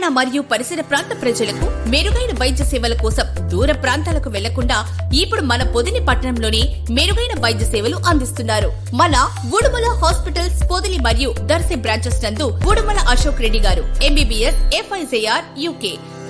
తెలంగాణ మరియు పరిసర ప్రాంత ప్రజలకు మెరుగైన వైద్య సేవల కోసం దూర ప్రాంతాలకు వెళ్ళకుండా ఇప్పుడు మన పొదిలి పట్టణంలోని మెరుగైన వైద్య సేవలు అందిస్తున్నారు. మన ఉడుమల హాస్పిటల్స్ పొదిలి మరియు దర్శి బ్రాంచెస్ నందు ఉడుమల అశోక్ రెడ్డి గారు ఎంబీబీఎస్ ఎఫ్ఐజేఆర్ యూకే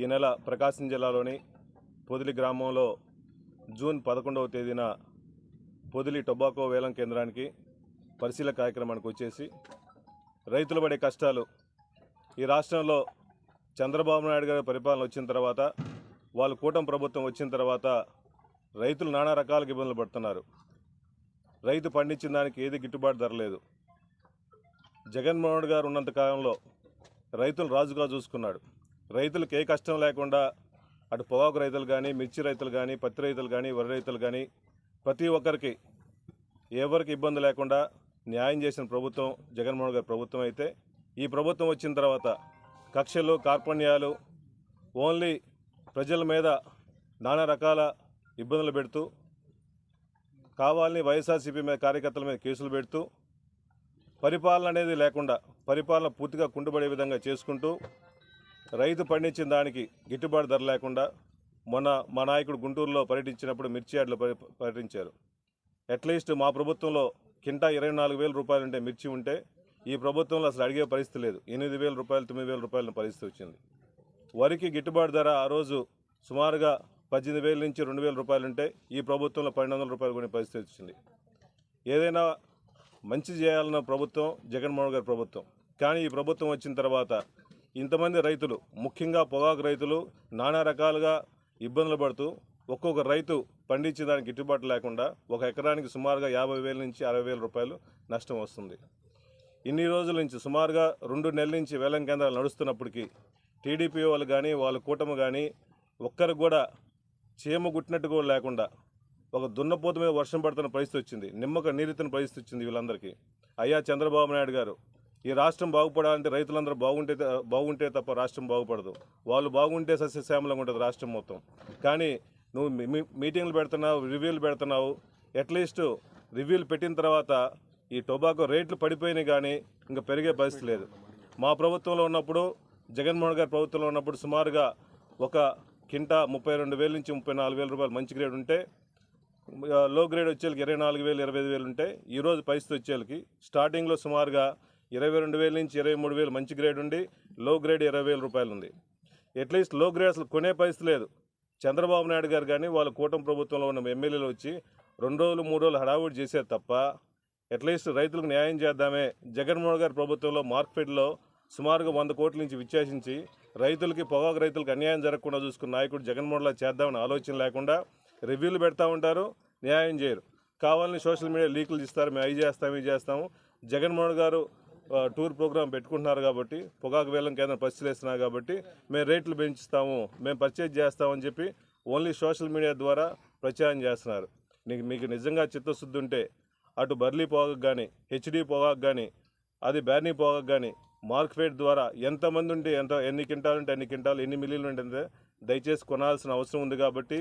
ఈ నెల ప్రకాశం జిల్లాలోని పొదిలి గ్రామంలో జూన్ పదకొండవ తేదీన పొదిలి టొబాకో వేలం కేంద్రానికి పరిశీలన కార్యక్రమానికి వచ్చేసి రైతులు పడే కష్టాలు ఈ రాష్ట్రంలో చంద్రబాబు నాయుడు గారి పరిపాలన వచ్చిన తర్వాత వాళ్ళు కూటమి ప్రభుత్వం వచ్చిన తర్వాత రైతులు నానా రకాల ఇబ్బందులు పడుతున్నారు. రైతు పండించిన దానికి ఏది గిట్టుబాటు ధర లేదు. జగన్మోహన్ గారు ఉన్నంత కాలంలో రైతులు రాజుగా చూసుకున్నాడు. రైతులకు ఏ కష్టం లేకుండా అటు పొగాకు రైతులు కానీ మిర్చి రైతులు కానీ పత్తి రైతులు కానీ వరి రైతులు కానీ ప్రతి ఒక్కరికి ఎవరికి ఇబ్బంది లేకుండా న్యాయం చేసిన ప్రభుత్వం జగన్మోహన్ గారి ప్రభుత్వం అయితే ఈ ప్రభుత్వం వచ్చిన తర్వాత కక్షలు కార్పణ్యాలు ఓన్లీ ప్రజల మీద నానా రకాల ఇబ్బందులు పెడుతూ కావాలని వైఎస్ఆర్సీపీ మీద కార్యకర్తల మీద కేసులు పెడుతూ పరిపాలన అనేది లేకుండా పరిపాలన పూర్తిగా కుంటుపడే విధంగా చేసుకుంటూ రైతు పండించిన దానికి గిట్టుబాటు ధర లేకుండా మొన్న మా నాయకుడు గుంటూరులో పర్యటించినప్పుడు మిర్చి యార్డులో పర్యటించారు. అట్లీస్ట్ మా ప్రభుత్వంలో కింటా ఇరవై నాలుగు వేల రూపాయలు ఉంటే మిర్చి ఉంటే ఈ ప్రభుత్వంలో అసలు అడిగే పరిస్థితి లేదు. ఎనిమిది వేల రూపాయలు తొమ్మిది వేల రూపాయల పరిస్థితి వచ్చింది. వరికి గిట్టుబాటు ధర ఆ రోజు సుమారుగా పద్దెనిమిది వేల నుంచి రెండు వేల రూపాయలు ఉంటే ఈ ప్రభుత్వంలో పన్నెండు వందల రూపాయలు కొనే పరిస్థితి వచ్చింది. ఏదైనా మంచి చేయాలన్న ప్రభుత్వం జగన్మోహన్ గారి ప్రభుత్వం. కానీ ఈ ప్రభుత్వం వచ్చిన తర్వాత ఇంతమంది రైతులు ముఖ్యంగా పొగాకు రైతులు నానా రకాలుగా ఇబ్బందులు పడుతూ ఒక్కొక్క రైతు పండించే దానికి గిట్టుబాటు లేకుండా ఒక ఎకరానికి సుమారుగా యాభై వేల నుంచి అరవై వేల రూపాయలు నష్టం వస్తుంది. ఇన్ని రోజుల నుంచి సుమారుగా రెండు నెలల నుంచి వేలం కేంద్రాలు నడుస్తున్నప్పటికీ టీడీపీ వాళ్ళు కానీ వాళ్ళ కూటమి కానీ ఒక్కరికి కూడా చీమ గుట్టినట్టు కూడా లేకుండా ఒక దున్నపోత మీద వర్షం పడుతున్న పరిస్థితి వచ్చింది. నిమ్మక నీరెత్తిన పరిస్థితి వచ్చింది వీళ్ళందరికీ. అయ్యా చంద్రబాబు నాయుడు గారు ఈ రాష్ట్రం బాగుపడాలంటే రైతులందరూ బాగుంటే బాగుంటే తప్ప రాష్ట్రం బాగుపడదు. వాళ్ళు బాగుంటే సస్యశ్యామలంగా ఉంటుంది రాష్ట్రం మొత్తం. కానీ నువ్వు మీ- మీటింగ్లు పెడుతున్నావు రివ్యూలు పెడుతున్నావు అట్లీస్ట్ రివ్యూలు పెట్టిన తర్వాత ఈ టొబాకో రేట్లు పడిపోయినాయి కానీ ఇంకా పెరిగే పరిస్థితి లేదు. మా ప్రభుత్వంలో ఉన్నప్పుడు జగన్మోహన్ గారి ప్రభుత్వంలో ఉన్నప్పుడు సుమారుగా ఒక కింటా ముప్పై రెండు వేల నుంచి ముప్పై నాలుగు వేల రూపాయలు మంచి గ్రేడ్ ఉంటే లో గ్రేడ్ వచ్చేళ్ళకి ఇరవై నాలుగు వేలు ఇరవై ఐదు వేలు ఉంటే ఈరోజు పరిస్థితి వచ్చేళ్ళకి స్టార్టింగ్లో సుమారుగా ఇరవై రెండు వేల నుంచి ఇరవై మూడు వేలు మంచి గ్రేడ్ ఉండి లో గ్రేడ్ ఇరవై వేల రూపాయలు ఉంది అట్లీస్ట్లో గ్రేడ్ అసలు కొనే పరిస్థితి లేదు. చంద్రబాబు నాయుడు గారు కానీ వాళ్ళ కూటమి ప్రభుత్వంలో ఉన్న ఎమ్మెల్యేలు వచ్చి రెండు రోజులు మూడు రోజులు హడావుడి చేశారు తప్ప అట్లీస్ట్ రైతులకు న్యాయం చేద్దామే. జగన్మోహన్ గారి ప్రభుత్వంలో మార్కెట్లో సుమారుగా వంద కోట్ల నుంచి విచ్చేసించి రైతులకి పొగాకు రైతులకు అన్యాయం జరగకుండా చూసుకున్న నాయకుడు జగన్మోహన్లా చేద్దామని ఆలోచన లేకుండా రివ్యూలు పెడతా ఉంటారు న్యాయం చేయరు. కావాలని సోషల్ మీడియా లీకులు ఇస్తారు మేము అవి చేస్తాము ఇవి చేస్తాము. జగన్మోహన్ గారు టూర్ ప్రోగ్రామ్ పెట్టుకుంటున్నారు కాబట్టి పొగాకు వేలం కేంద్రం పరిశీలిస్తున్నారు కాబట్టి మేము రేట్లు పెంచుతాము మేము పర్చేజ్ చేస్తామని చెప్పి ఓన్లీ సోషల్ మీడియా ద్వారా ప్రచారం చేస్తున్నారు. నీకు మీకు నిజంగా చిత్తశుద్ధి ఉంటే అటు బర్లీ పొగాకు కానీ హెచ్డి పొగాకు కానీ అది బ్యానీ పొగాకు కానీ మార్కెట్ ద్వారా ఎంతమంది ఉంటే ఎంత ఎన్ని క్వింటాలు ఉంటే ఎన్ని క్వింటాలు ఎన్ని మిల్లీలు ఉంటే దయచేసి కొనాల్సిన అవసరం ఉంది కాబట్టి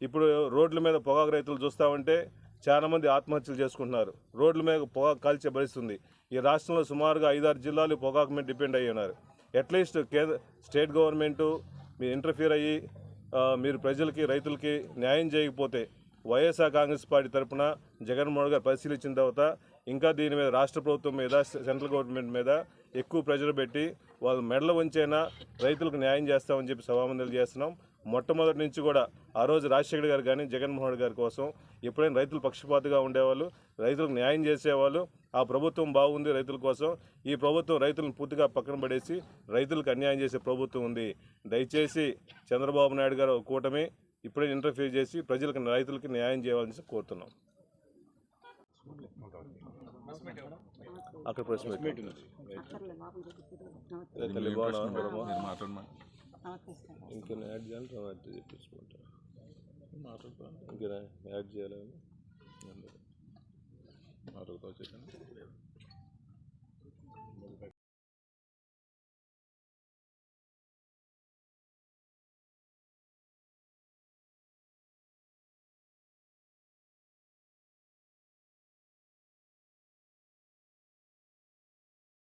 ఇప్పుడు రోడ్ల మీద పొగాకు రైతులు చూస్తామంటే చాలామంది ఆత్మహత్యలు చేసుకుంటున్నారు. రోడ్ల మీద పొగాకు కాల్చే భరిస్తుంది ఈ రాష్ట్రంలో సుమారుగా ఐదారు జిల్లాలు పొగాకు మీద డిపెండ్ అయ్యి ఉన్నారు. అట్లీస్ట్ కేంద్ర స్టేట్ గవర్నమెంటు మీరు ఇంటర్ఫీర్ అయ్యి మీరు ప్రజలకి రైతులకి న్యాయం చేయకపోతే వైఎస్ఆర్ కాంగ్రెస్ పార్టీ తరఫున జగన్మోహన్ గారు పరిశీలించిన తర్వాత ఇంకా దీని మీద రాష్ట్ర ప్రభుత్వం మీద సెంట్రల్ గవర్నమెంట్ మీద ఎక్కువ ప్రెజర్ పెట్టి వాళ్ళు మెడల వంచైనా రైతులకు న్యాయం చేస్తామని చెప్పి సభామందలు చేస్తున్నాం. మొట్టమొదటి నుంచి కూడా ఆ రోజు రాజశేఖర్ గారు కానీ జగన్మోహన్ రెడ్డి గారి కోసం ఎప్పుడైనా రైతులు పక్షపాతిగా ఉండేవాళ్ళు రైతులకు న్యాయం చేసేవాళ్ళు ఆ ప్రభుత్వం బాగుంది రైతుల కోసం ఈ ప్రభుత్వం రైతులను పూర్తిగా పక్కన పడేసి రైతులకు అన్యాయం చేసే ప్రభుత్వం ఉంది. దయచేసి చంద్రబాబు నాయుడు గారు కూటమి ఇప్పుడే ఇంటర్ఫియర్ చేసి ప్రజలకు రైతులకి న్యాయం చేయాలని కోరుతున్నాం. అక్కడ ప్రెస్ మీట్ ఇంకేమైనా యాడ్ చేయాలి తర్వాత చెప్పించుకుంటా ఇంకేనా? యాడ్ చేయాలని